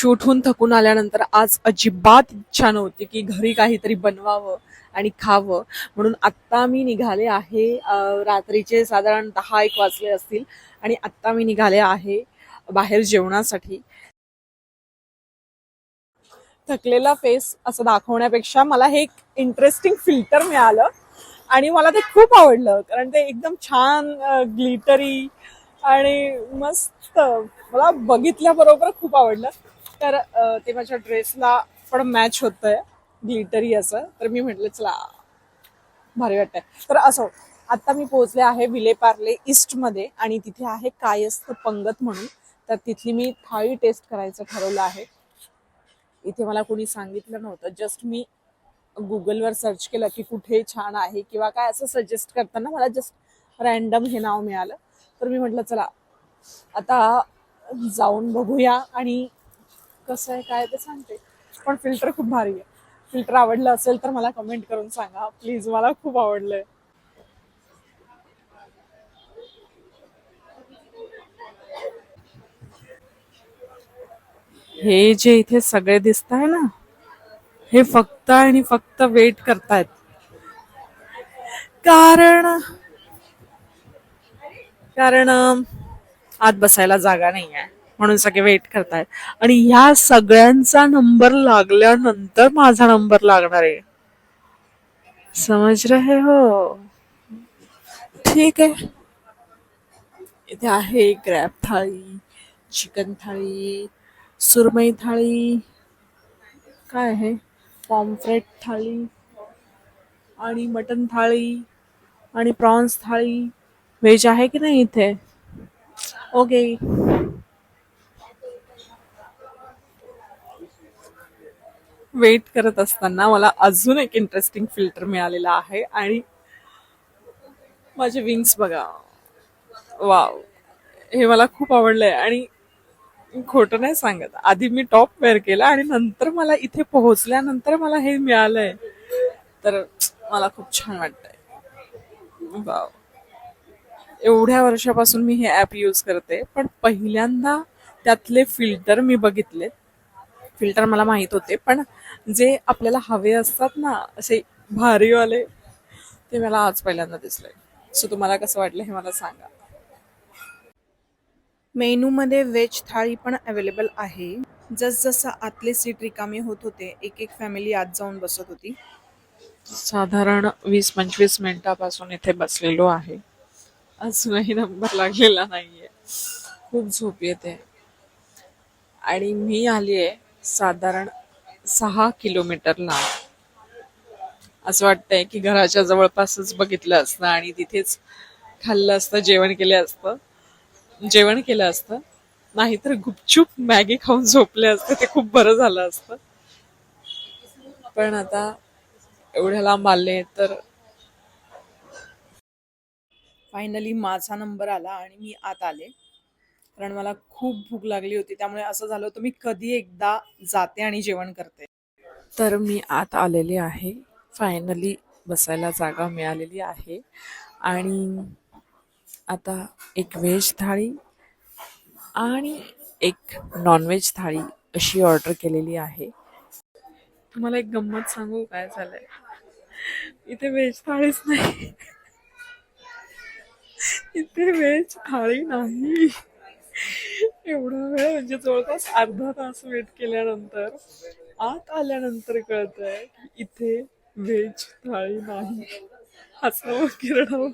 शूटहून थकून आल्यानंतर आज अजिबात इच्छा नव्हती की घरी काहीतरी बनवावं आणि खावं. म्हणून आत्ता मी निघाले आहे रात्रीचे साधारण दहा एक वाजले असतील आणि आत्ता मी निघाले आहे बाहेर जेवणासाठी. थकलेला फेस असं दाखवण्यापेक्षा मला हे एक इंटरेस्टिंग फिल्टर मिळालं आणि मला ते खूप आवडलं कारण ते एकदम छान ग्लिटरी आणि मस्त. मला बघितल्याबरोबर खूप आवडलं. तर ते माझ्या ड्रेसला पण मॅच होतंय. ग्लिटरी असं. तर मी म्हटलं चला भारी वाटतंय. तर असो आता मी पोहोचले आहे विलेपार्ले ईस्टमध्ये आणि तिथे आहे कायस्थ पंगत म्हणून. तर तिथली मी थाळी टेस्ट करायचं ठरवलं आहे. इथे मला कोणी सांगितलं नव्हतं. जस्ट मी गुगलवर सर्च केलं की कुठे छान आहे किंवा काय असं सजेस्ट करताना मला जस्ट रॅन्डम हे नाव मिळालं. तर मी म्हटलं चला आता जाऊन बघूया आणि कसं आहे काय ते सांगते. पण फिल्टर खूप भारी आहे. फिल्टर आवडलं असेल तर मला कमेंट करून सांगा. प्लीज मला खूप आवडलंय. हे जे इथे सगळे दिसत आहे ना हे फक्त आणि फक्त वेट करतायत. कारण कारण आत बसायला जागा नाही आहे म्हणून सगळे वेट करतायत. आणि ह्या सगळ्यांचा नंबर लागल्यानंतर माझा नंबर लागणार आहे. समज रहे हो. ठीक आहे. इथे आहे क्रॅप थाळी चिकन थाळी सुरमई थाळी. काय आहे? पॉम्फ्रेट थाळी आणि मटन थाळी आणि प्रॉन्स थाळी. व्हेज आहे की नाही इथे? ओके वेट करत असताना मला अजून एक इंटरेस्टिंग फिल्टर मिळालेला आहे आणि माझे विंग्स बघा. वाव हे मला खूप आवडलं आहे आणि खोटं नाही सांगत. आधी मी टॉप वेअर केला आणि नंतर मला इथे पोहोचल्यानंतर मला हे मिळालंय. तर मला खूप छान वाटतंय. वाव एवढ्या वर्षापासून मी हे ॲप यूज करते पण पहिल्यांदा त्यातले फिल्टर मी बघितले फिल्टर मला माहीत होते पण जे आपल्याला हवे असतात ना असे भारीवाले ते मला आज पहिल्यांदा दिसले सो तुम्हाला कसं वाटलं हे मला सांगा. मेनूमध्ये व्हेज थाळी पण अवेलेबल आहे. जसजसं आतले सीट रिकामे होत होते एक एक फॅमिली आत जाऊन बसत होती. साधारण वीस पंचवीस मिनिटापासून इथे बसलेलो आहे. अजूनही नंबर लागलेला नाहीये. खूप झोप येते. आणि मी आली आहे साधारण सहा किलोमीटर लांब. असं वाटतंय की घराच्या जवळपासच बघितलं असतं आणि तिथेच खाल्लं असतं जेवण केलं असतं. जेवण केलं असतं. नाहीतर गुपचूप मॅगी खाऊन झोपले असते ते खूप बरं झालं असतं. पण आता एवढ्या लांब आले तर फायनली माझा नंबर आला आणि मी आत आले. कारण मला खूप भूक लागली होती त्यामुळे असं झालं होतं मी कधी एकदा जाते आणि जेवण करते. तर मी आत आलेले आहे. फायनली बसायला जागा मिळालेली आहे. आणि आता एक व्हेज थाळी आणि एक नॉनव्हेज थाळी अशी ऑर्डर केलेली आहे. तुम्हाला एक गंमत सांगू काय झालंय? इथे व्हेज थाळीच नाही. इथे व्हेज थाळी नाही. एवढा वेळ म्हणजे जवळपास अर्धा तास वेट केल्यानंतर आत आल्यानंतर कळतंय की इथे व्हेज थाळी नाही. हसावं किरणावं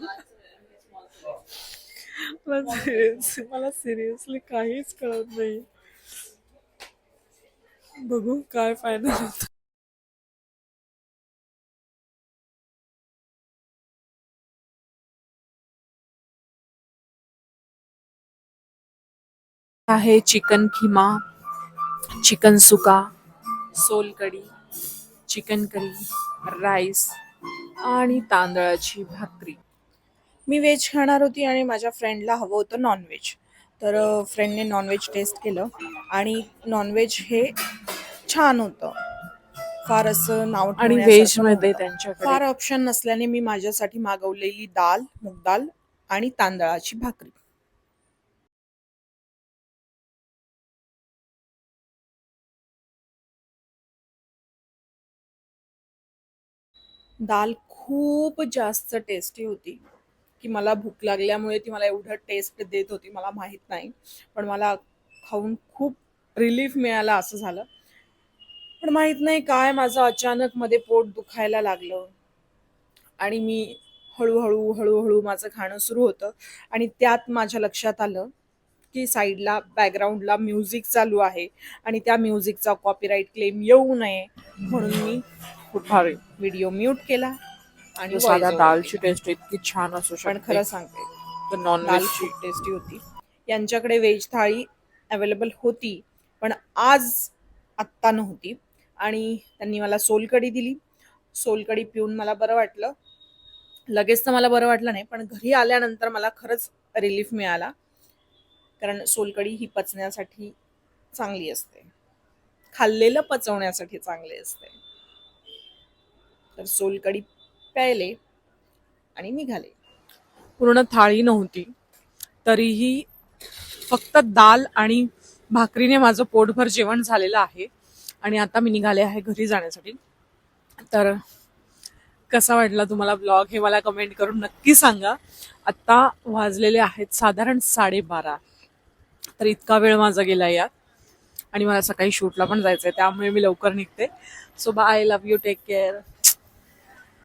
मला सिरियसली मला सिरियसली काहीच कळत नाही. बघू काय फायनल होतो. आहे चिकन खिमा चिकन सुका सोलकडी चिकन करी राईस आणि तांदळाची भाकरी. मी व्हेज खाणार होती आणि माझ्या फ्रेंडला हवं होतं नॉनव्हेज तर फ्रेंडने नॉनव्हेज टेस्ट केलं आणि नॉनव्हेज हे छान होतं. फार असं नाव आणि ठेवण्यासारखं व्हेजमध्ये नव्हतं. त्यांच्याकडे. फार ऑप्शन नसल्याने मी माझ्यासाठी मागवलेली दाल मूग दाल आणि तांदळाची भाकरी. दाल खूप जास्त टेस्टी होती. की मला भूक लागल्यामुळे ती मला एवढं टेस्ट देत होती मला माहीत नाही. पण मला खाऊन खूप रिलीफ मिळाला असं झालं. पण माहीत नाही काय माझं अचानक मध्ये पोट दुखायला लागलं. आणि मी हळूहळू हळूहळू माझं खाणं सुरू होतं. आणि त्यात माझ्या लक्षात आलं की साईडला बॅकग्राऊंडला म्युझिक चालू आहे. आणि त्या म्युझिकचा कॉपीराईट क्लेम येऊ नये. म्हणून मी खूप भारी. व्हिडिओ म्यूट केला आणि साधा दालची. टेस्ट इतकी छान असू पण शकते. खरं सांगते तर नॉन दाल खूप टेस्टी होती. यांच्याकडे व्हेज थाळी अवेलेबल होती पण आज आत्ता नव्हती. आणि त्यांनी मला सोलकडी दिली. सोलकडी पिऊन मला बरं वाटलं. लगेच तर मला बरं वाटलं नाही पण घरी आल्यानंतर मला खरंच रिलीफ मिळाला. कारण सोलकडी ही पचण्यासाठी चांगली असते. खाल्लेलं पचवण्यासाठी चांगले असते. तर सोलकडी प्यायले आणि निघाले. पूर्ण थाळी नव्हती. तरीही फक्त दाल आणि भाकरीने माझं पोटभर जेवण झालेलं आहे आणि आता मी निघाले आहे घरी जाण्यासाठी. तर कसा वाटला तुम्हाला ब्लॉग हे मला कमेंट करून नक्की सांगा. आत्ता वाजलेले आहेत साधारण साडेबारा. तर इतका वेळ माझा गेला यात. आणि मला सकाळी शूटला पण जायचंय त्यामुळे मी लवकर निघते. So bye love you take care